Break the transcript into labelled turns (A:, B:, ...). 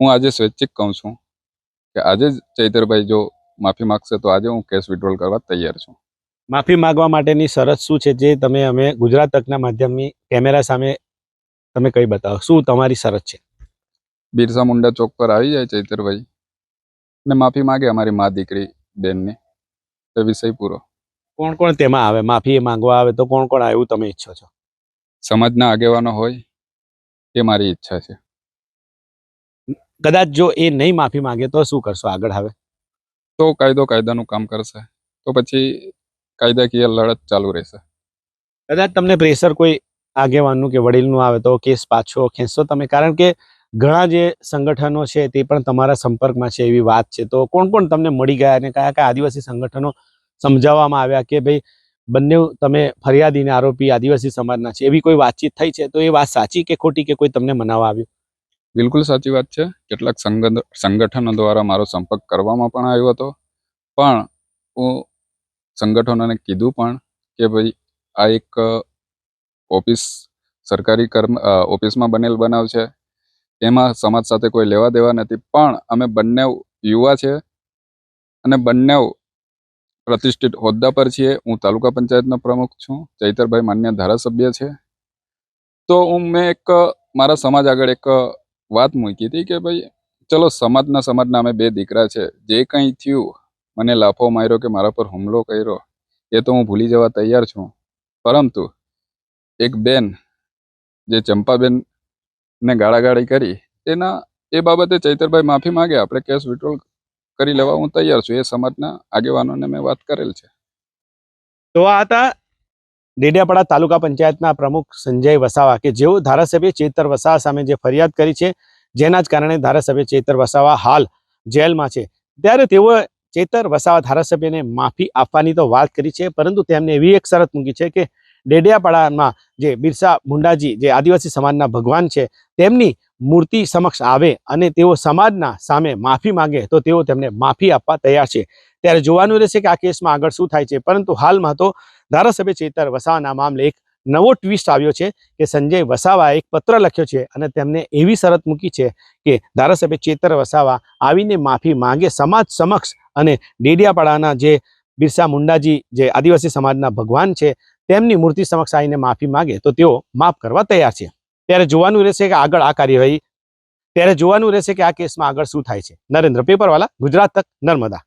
A: હું આજે સ્વૈચ્છિક કહું છું કે આજે જ ચૈતરભાઈ જો માફી માગશે તો આજે હું કેસ વિડ્રોલ કરવા તૈયાર છું.
B: માફી માંગવા માટેની શરત શું છે જે તમે અમે ગુજરાત તકના માધ્યમની કેમેરા સામે તમે કઈ બતાવો? શું તમારી શરત છે?
A: બિરસા મુંડા ચોક પર આવી જાય ચૈતરભાઈ ને માફી માગે અમારી મા દીકરી બેનની. તો વિષય પૂરો.
B: કોણ કોણ તેમાં આવે? માફી માંગવા આવે તો કોણ કોણ આવ્યું તમે ઈચ્છો છો?
A: સમાજના આગેવાનો હોય એ મારી ઈચ્છા છે.
B: કદાચ જો એ નહીં માફી માંગે તો શું કરશો આગળ હવે?
A: તો કાયદો કાયદાનું કામ કરશે. તો પછી કાયદાકીય લડત ચાલુ રહેશે.
B: કદાચ તમને પ્રેશર કોઈ આગેવાનનું કે વડીલનું આવે તો કેસ પાછો ખેંચશો તમે. કારણ કે ઘણા જે સંગઠનો છે તે પણ તમારા સંપર્કમાં છે એવી વાત છે. તો કોણ કોણ તમને મળી ગયા અને કયા કયા આદિવાસી સંગઠનો સમજાવવામાં આવ્યા કે ભાઈ બંને તમે ફરિયાદીને આરોપી આદિવાસી સમાજના છે એવી કોઈ વાતચીત થઈ છે? તો એ વાત સાચી કે ખોટી કે કોઈ તમને મનાવવા આવ્યું?
A: બિલકુલ સાચી વાત છે. કેટલાક સંગઠ સંગઠનો દ્વારા મારો સંપર્ક કરવામાં પણ આવ્યો હતો. પણ હું સંગઠનોને કીધું પણ કે ભાઈ આ એક ઓફિસ સરકારી કર્મ ઓફિસમાં બનેલ બનાવ છે. એમાં સમાજ સાથે કોઈ લેવા દેવા નથી. પણ અમે બંને યુવા છે અને બંને પ્રતિષ્ઠિત હોદ્દા પર છીએ. હું તાલુકા પંચાયતનો પ્રમુખ છું. ચૈતરભાઈ માન્ય ધારાસભ્ય છે. તો હું, મેં એક, મારા સમાજ આગળ એક વાત મૂકી હતી કે ભાઈ, ચલો સમાજના સમાજના અમે બે દીકરા છે, જે કંઈ થયું, મને લાફો માર્યો કે મારા પર હુમલો કર્યો, એ તો હું ભૂલી જવા તૈયાર છું. પરંતુ એક બેન, જે ચંપાબેન ને ગાળાગાળી કરી, એના, એ બાબતે ચૈતરભાઈ માફી માગે, આપણે કેસ વિડ્રોલ કરી લેવા હું તૈયાર છું, એ સમાજના આગેવાનોને મેં વાત કરેલ છે.
B: તો આ હતા ડેડિયાપાડા તાલુકા પંચાયતના પ્રમુખ સંજય વસાવા કે જેઓ ધારાસભ્ય ચેતર વસાવા સામે જે ફરિયાદ કરી છે, જેના જ કારણે ધારાસભ્ય ચેતર વસાવા હાલ જેલમાં છે. ત્યારે તેઓ ચેતર વસાવા ધારાસભ્યને માફી આપવાની તો વાત કરી છે, પરંતુ તેમને એવી એક શરત મૂકી છે કે ડેડિયાપાડામાં જે બિરસા મુંડાજી જે આદિવાસી સમાજના ભગવાન છે, તેમની મૂર્તિ સમક્ષ આવે અને તેઓ સમાજના સામે માફી માંગે, તો તેઓ તેમને માફી આપવા તૈયાર છે. ત્યારે જોવાનું રહેશે કે આ કેસમાં આગળ શું થાય છે. પરંતુ હાલમાં તો ધારાસભ્ય ચેતર વસાવાના મામલે એક નવો ટ્વિસ્ટ આવ્યો છે કે સંજય વસાવાએ એક પત્ર લખ્યો છે અને તેમને એવી શરત મૂકી છે કે ધારાસભ્ય ચેતર વસાવા આવીને માફી માંગે સમાજ સમક્ષ અને ડેડિયાપાડાના જે બિરસા મુંડાજી જે આદિવાસી સમાજના ભગવાન છે તેમની મૂર્તિ સમક્ષ આવીને માફી માંગે તો તેઓ માફ કરવા તૈયાર છે. ત્યારે જોવાનું રહેશે કે આગળ આ કાર્યવાહી, ત્યારે જોવાનું રહેશે કે આ કેસમાં આગળ શું થાય છે. નરેન્દ્ર પેપરવાલા, ગુજરાત તક નર્મદા.